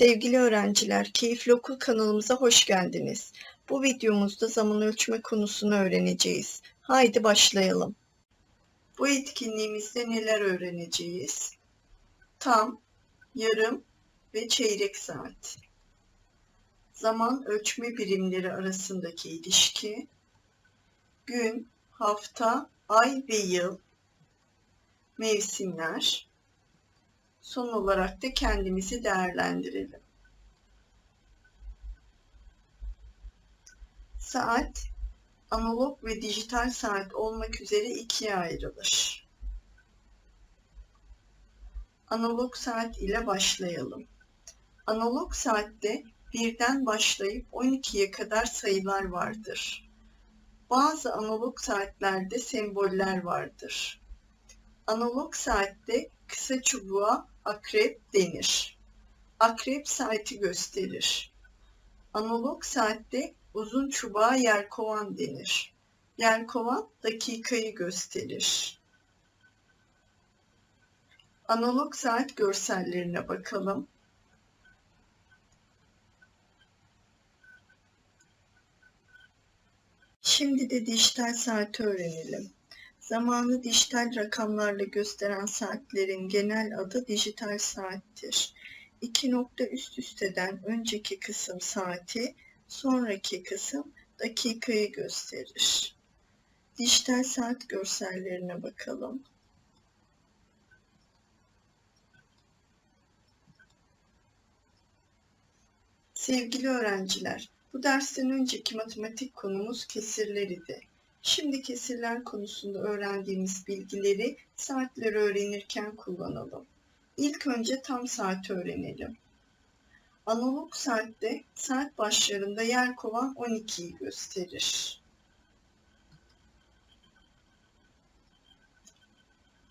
Sevgili öğrenciler, Keyifli Okul kanalımıza hoş geldiniz. Bu videomuzda zaman ölçme konusunu öğreneceğiz. Haydi başlayalım. Bu etkinliğimizde neler öğreneceğiz? Tam, yarım ve çeyrek saat. Zaman ölçme birimleri arasındaki ilişki, gün, hafta, ay ve yıl, mevsimler, Son olarak da kendimizi değerlendirelim. Saat, analog ve dijital saat olmak üzere ikiye ayrılır. Analog saat ile başlayalım. Analog saatte birden başlayıp 12'ye kadar sayılar vardır. Bazı analog saatlerde semboller vardır. Analog saatte kısa çubuğa akrep denir. Akrep saati gösterir. Analog saatte uzun çubuğa yelkovan denir. Yelkovan dakikayı gösterir. Analog saat görsellerine bakalım. Şimdi de dijital saati öğrenelim. Zamanı dijital rakamlarla gösteren saatlerin genel adı dijital saattir. İki nokta üst üsteden önceki kısım saati, sonraki kısım dakikayı gösterir. Dijital saat görsellerine bakalım. Sevgili öğrenciler, bu dersten önceki matematik konumuz kesirler idi. Şimdi kesirler konusunda öğrendiğimiz bilgileri saatleri öğrenirken kullanalım. İlk önce tam saati öğrenelim. Analog saatte saat başlarında yer kovan 12'yi gösterir.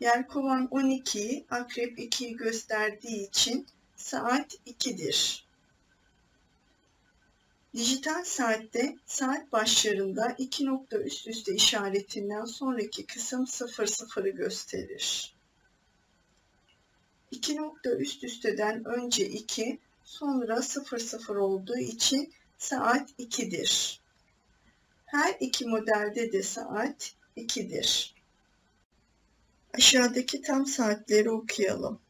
Yer kovan 12'yi, akrep 2'yi gösterdiği için saat 2'dir. Dijital saatte saat başlarında iki nokta üst üste işaretinden sonraki kısım 00'ı gösterir. İki nokta üst üsteden önce 2, sonra 00 olduğu için saat 2'dir. Her iki modelde de saat 2'dir. Aşağıdaki tam saatleri okuyalım.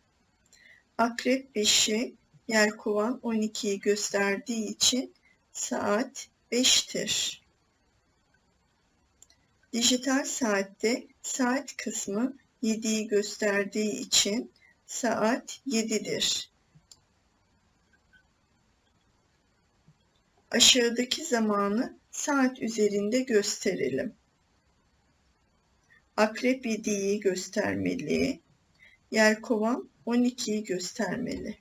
Akrep 5'i, Yelkovan 12'yi gösterdiği için saat 5'tir. Dijital saatte saat kısmı 7'yi gösterdiği için saat 7'dir. Aşağıdaki zamanı saat üzerinde gösterelim. Akrep 7'yi göstermeli. Yelkovan 12'yi göstermeli.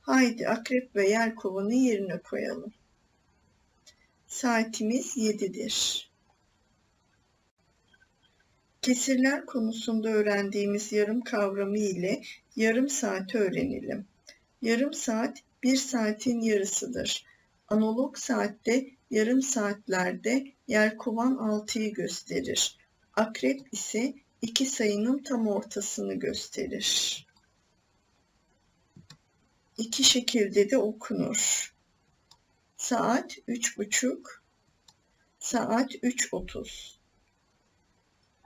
Haydi akrep ve yelkovanı yerine koyalım. Saatimiz 7'dir. Kesirler konusunda öğrendiğimiz yarım kavramı ile yarım saati öğrenelim. Yarım saat bir saatin yarısıdır. Analog saatte yarım saatlerde yelkovan 6'yı gösterir. Akrep ise iki sayının tam ortasını gösterir. İki şekilde de okunur. Saat üç buçuk. Saat 3.30.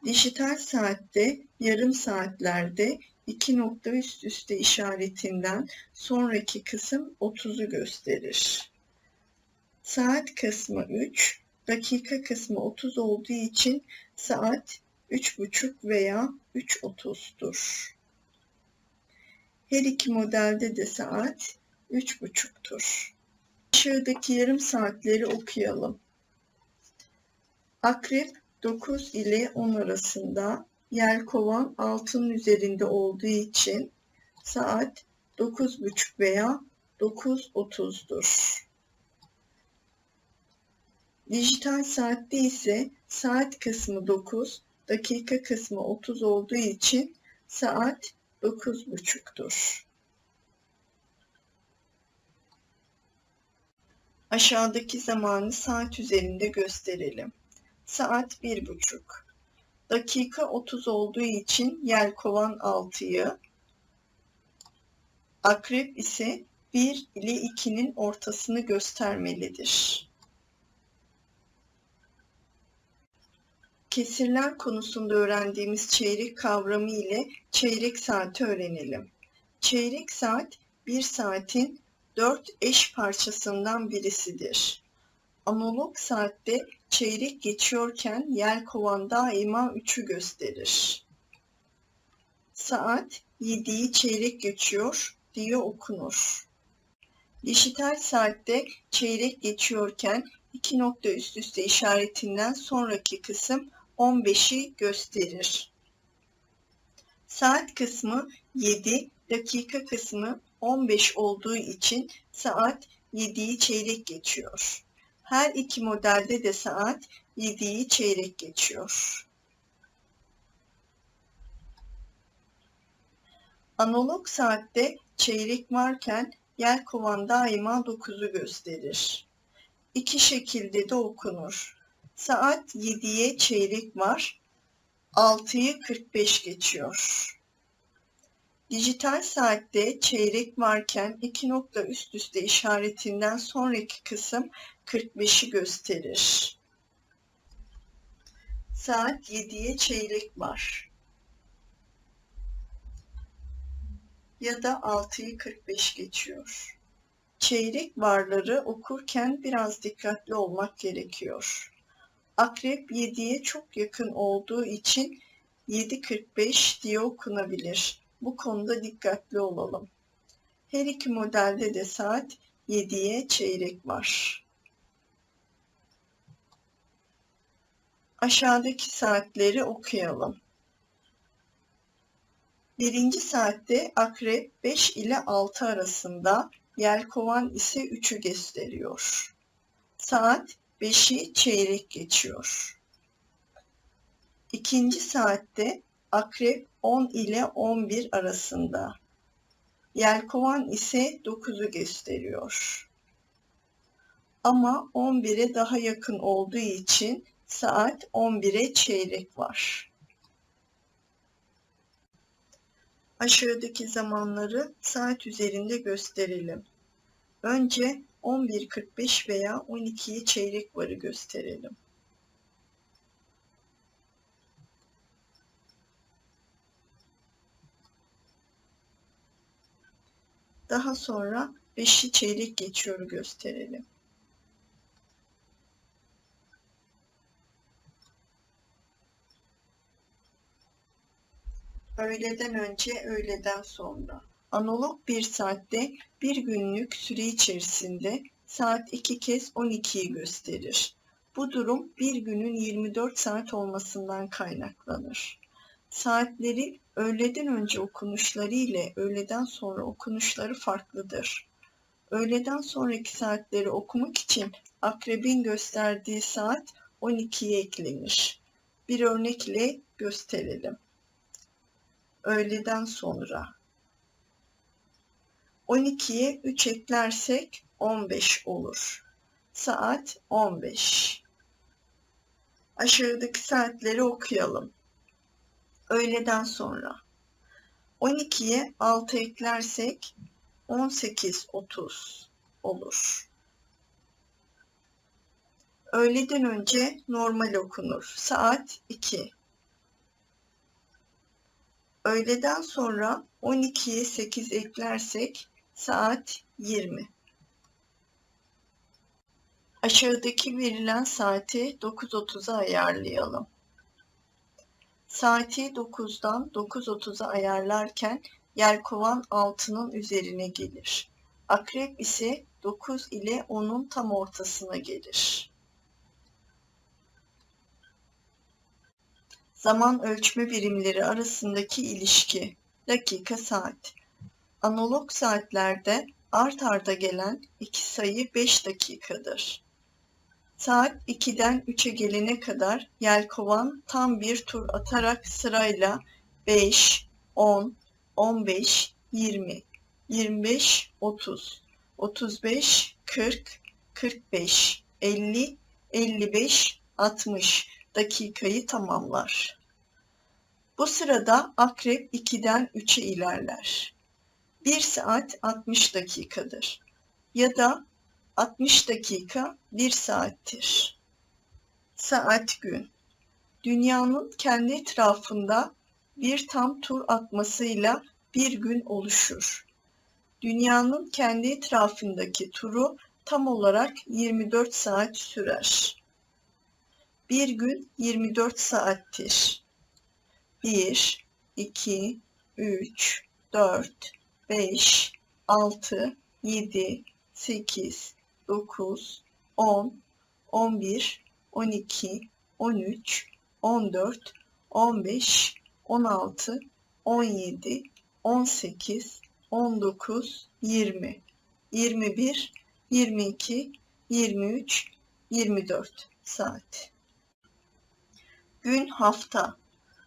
Dijital saatte yarım saatlerde iki nokta üst üste işaretinden sonraki kısım 30'u gösterir. Saat kısmı 3, dakika kısmı 30 olduğu için saat 3.30 veya 3.30'dur. Her iki modelde de saat 3.30'tur. Aşağıdaki yarım saatleri okuyalım. Akrep 9 ile 10 arasında, yelkovan 6'nın üzerinde olduğu için saat 9.30 veya 9.30'dur. Dijital saatte ise saat kısmı 9, dakika kısmı 30 olduğu için saat 9.30'dur. Aşağıdaki zamanı saat üzerinde gösterelim. Saat bir buçuk. Dakika 30 olduğu için yelkovan 6'yı, akrep ise 1 ile 2'nin ortasını göstermelidir. Kesirler konusunda öğrendiğimiz çeyrek kavramı ile çeyrek saati öğrenelim. Çeyrek saat bir saatin dört eş parçasından birisidir. Analog saatte çeyrek geçiyorken yelkovan daima 3'ü gösterir. Saat 7'yi çeyrek geçiyor diye okunur. Dijital saatte çeyrek geçiyorken iki nokta üst üste işaretinden sonraki kısım 15'i gösterir. Saat kısmı 7, dakika kısmı 15 olduğu için saat 7'yi çeyrek geçiyor. Her iki modelde de saat 7'yi çeyrek geçiyor. Analog saatte çeyrek varken yelkovan daima 9'u gösterir. İki şekilde de okunur. Saat 7'ye çeyrek var, 6'yı 45 geçiyor. Dijital saatte çeyrek varken iki nokta üst üste işaretinden sonraki kısım 45'i gösterir. Saat 7'ye çeyrek var. Ya da 6'yı 45 geçiyor. Çeyrek varları okurken biraz dikkatli olmak gerekiyor. Akrep 7'ye çok yakın olduğu için 7.45 diye okunabilir. Bu konuda dikkatli olalım. Her iki modelde de saat 7'ye çeyrek var. Aşağıdaki saatleri okuyalım. Birinci saatte akrep 5 ile 6 arasında, yelkovan ise 3'ü gösteriyor. Saat 5'i çeyrek geçiyor. İkinci saatte akrep 10 ile 11 arasında. Yelkovan ise 9'u gösteriyor. Ama 11'e daha yakın olduğu için saat 11'e çeyrek var. Aşağıdaki zamanları saat üzerinde gösterelim. Önce 11.45 veya 12'yi çeyrek varı gösterelim. Daha sonra 5'i çeyrek geçiyoru gösterelim. Öğleden önce, öğleden sonra. Analog bir saatte bir günlük süre içerisinde saat iki kez 12'yi gösterir. Bu durum bir günün 24 saat olmasından kaynaklanır. Saatleri öğleden önce okunuşları ile öğleden sonra okunuşları farklıdır. Öğleden sonraki saatleri okumak için akrebin gösterdiği saat 12'ye eklenir. Bir örnekle gösterelim. Öğleden sonra 12'ye 3 eklersek 15 olur. Saat 15. Aşağıdaki saatleri okuyalım öğleden sonra. 12'ye 6 eklersek 18.30 olur. Öğleden önce normal okunur. Saat 2. Öğleden sonra 12'ye 8 eklersek saat 20. Aşağıdaki verilen saati 9.30'a ayarlayalım. Saati 9'dan 9.30'a ayarlarken yelkovan 6'nın üzerine gelir. Akrep ise 9 ile 10'un tam ortasına gelir. Zaman ölçme birimleri arasındaki ilişki dakika saat. Analog saatlerde art arda gelen iki sayı 5 dakikadır. Saat 2'den 3'e gelene kadar yelkovan tam bir tur atarak sırayla 5, 10, 15, 20, 25, 30, 35, 40, 45, 50, 55, 60 dakikayı tamamlar. Bu sırada akrep 2'den 3'e ilerler. 1 saat 60 dakikadır. Ya da 60 dakika 1 saattir. Saat gün. Dünyanın kendi etrafında bir tam tur atmasıyla bir gün oluşur. Dünyanın kendi etrafındaki turu tam olarak 24 saat sürer. Bir gün 24 saattir. 1, 2, 3, 4, 5, 6, 7, 8, 9, 10, 11, 12, 13, 14, 15, 16, 17, 18, 19, 20, 21, 22, 23, 24 saat. Gün hafta.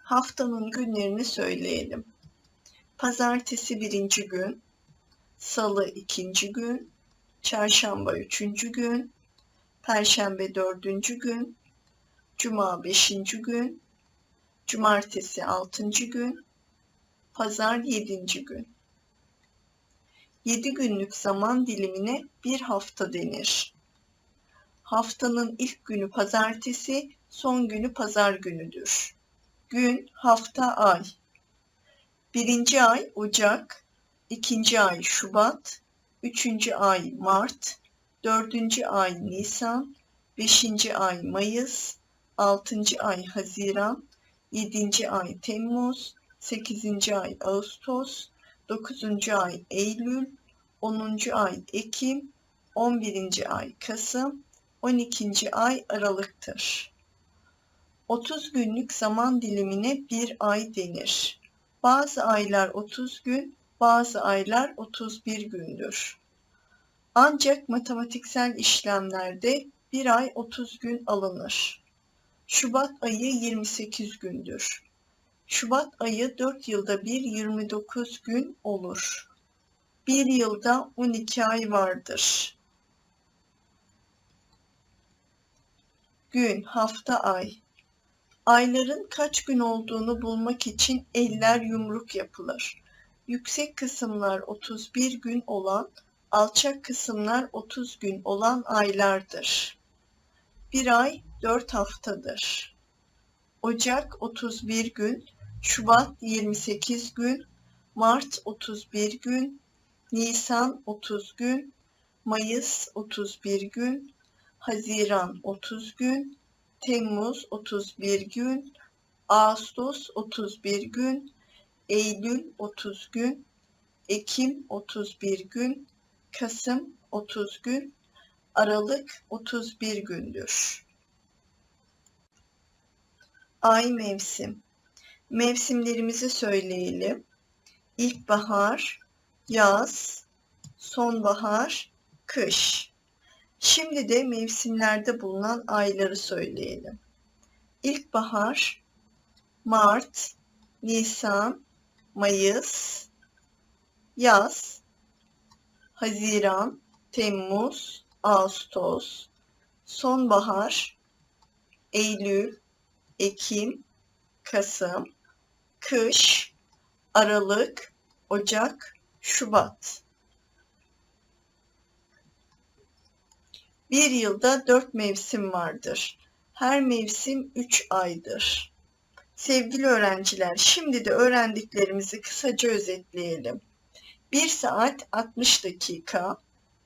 Haftanın günlerini söyleyelim. Pazartesi birinci gün, Salı ikinci gün, Çarşamba üçüncü gün, Perşembe dördüncü gün, Cuma beşinci gün, Cumartesi altıncı gün, Pazar yedinci gün. Yedi günlük zaman dilimine bir hafta denir. Haftanın ilk günü pazartesi, son günü pazar günüdür. Gün, hafta, ay. Birinci ay Ocak, ikinci ay Şubat, üçüncü ay Mart, dördüncü ay Nisan, beşinci ay Mayıs, altıncı ay Haziran, yedinci ay Temmuz, sekizinci ay Ağustos, dokuzuncu ay Eylül, onuncu ay Ekim, on birinci ay Kasım, on ikinci ay Aralık'tır. 30 günlük zaman dilimine bir ay denir. Bazı aylar 30 gün, bazı aylar 31 gündür. Ancak matematiksel işlemlerde bir ay 30 gün alınır. Şubat ayı 28 gündür. Şubat ayı 4 yılda bir 29 gün olur. Bir yılda 12 ay vardır. Gün, hafta, ay. Ayların kaç gün olduğunu bulmak için eller yumruk yapılır. Yüksek kısımlar 31 gün olan, alçak kısımlar 30 gün olan aylardır. Bir ay 4 haftadır. Ocak 31 gün, Şubat 28 gün, Mart 31 gün, Nisan 30 gün, Mayıs 31 gün, Haziran 30 gün, Temmuz 31 gün, Ağustos 31 gün, Eylül 30 gün, Ekim 31 gün, Kasım 30 gün, Aralık 31 gündür. Ay mevsim. Mevsimlerimizi söyleyelim. İlkbahar, yaz, sonbahar, kış. Şimdi de mevsimlerde bulunan ayları söyleyelim. İlkbahar, Mart, Nisan, Mayıs, yaz, Haziran, Temmuz, Ağustos, sonbahar, Eylül, Ekim, Kasım, kış, Aralık, Ocak, Şubat. Bir yılda dört mevsim vardır. Her mevsim üç aydır. Sevgili öğrenciler, şimdi de öğrendiklerimizi kısaca özetleyelim. 1 saat 60 dakika,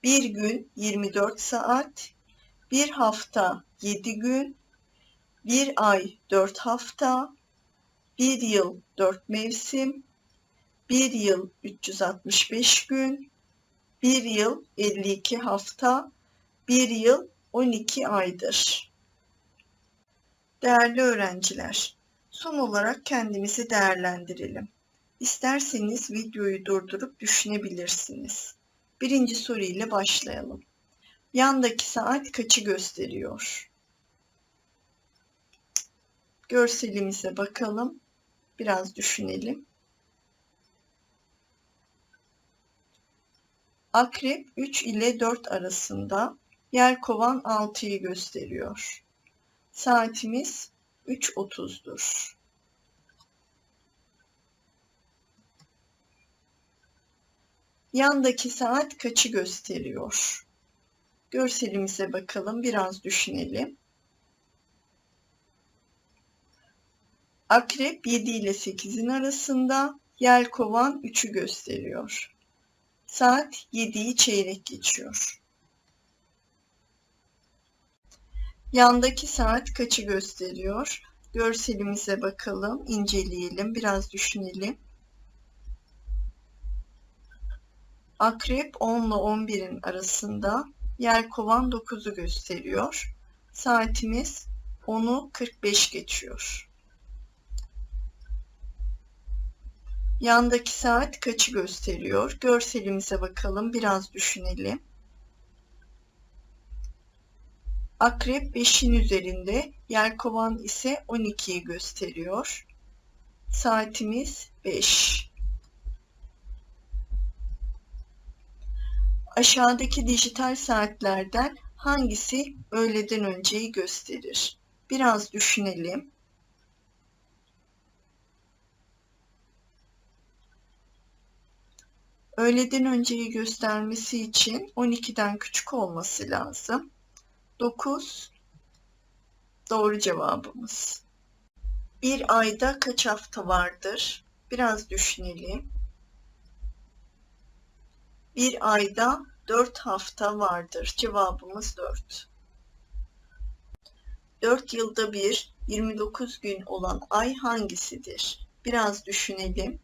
bir gün 24 saat, bir hafta 7 gün, bir ay 4 hafta, bir yıl 4 mevsim, bir yıl 365 gün, bir yıl 52 hafta, bir yıl 12 aydır. Değerli öğrenciler, son olarak kendimizi değerlendirelim. İsterseniz videoyu durdurup düşünebilirsiniz. Birinci soru ile başlayalım. Yandaki saat kaçı gösteriyor? Görselimize bakalım. Biraz düşünelim. Akrep 3 ile 4 arasında, Yelkovan 6'yı gösteriyor. Saatimiz 3.30'dur. Yandaki saat kaçı gösteriyor? Görselimize bakalım, biraz düşünelim. Akrep 7 ile 8'in arasında, yelkovan 3'ü gösteriyor. Saat 7'yi çeyrek geçiyor. Yandaki saat kaçı gösteriyor? Görselimize bakalım, inceleyelim, biraz düşünelim. Akrep 10 ile 11'in arasında, yelkovan 9'u gösteriyor. Saatimiz 10'u 45 geçiyor. Yandaki saat kaçı gösteriyor? Görselimize bakalım, biraz düşünelim. Akrep 5'in üzerinde, yelkovan ise 12'yi gösteriyor. Saatimiz 5. Aşağıdaki dijital saatlerden hangisi öğleden önceyi gösterir? Biraz düşünelim. Öğleden önceyi göstermesi için 12'den küçük olması lazım. 9 doğru cevabımız. Bir ayda kaç hafta vardır? Biraz düşünelim. Bir ayda 4 hafta vardır. Cevabımız 4. 4 yılda bir 29 gün olan ay hangisidir? Biraz düşünelim.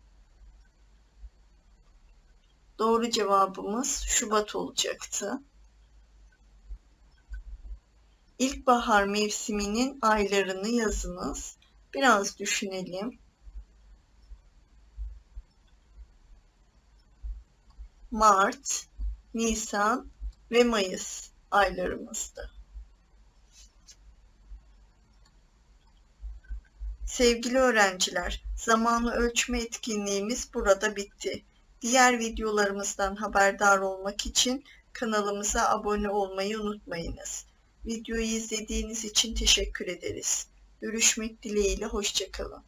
Doğru cevabımız Şubat olacaktı. İlkbahar mevsiminin aylarını yazınız. Biraz düşünelim. Mart, Nisan ve Mayıs aylarımızdı. Sevgili öğrenciler, zamanı ölçme etkinliğimiz burada bitti. Diğer videolarımızdan haberdar olmak için kanalımıza abone olmayı unutmayınız. Videoyu izlediğiniz için teşekkür ederiz. Görüşmek dileğiyle, hoşçakalın.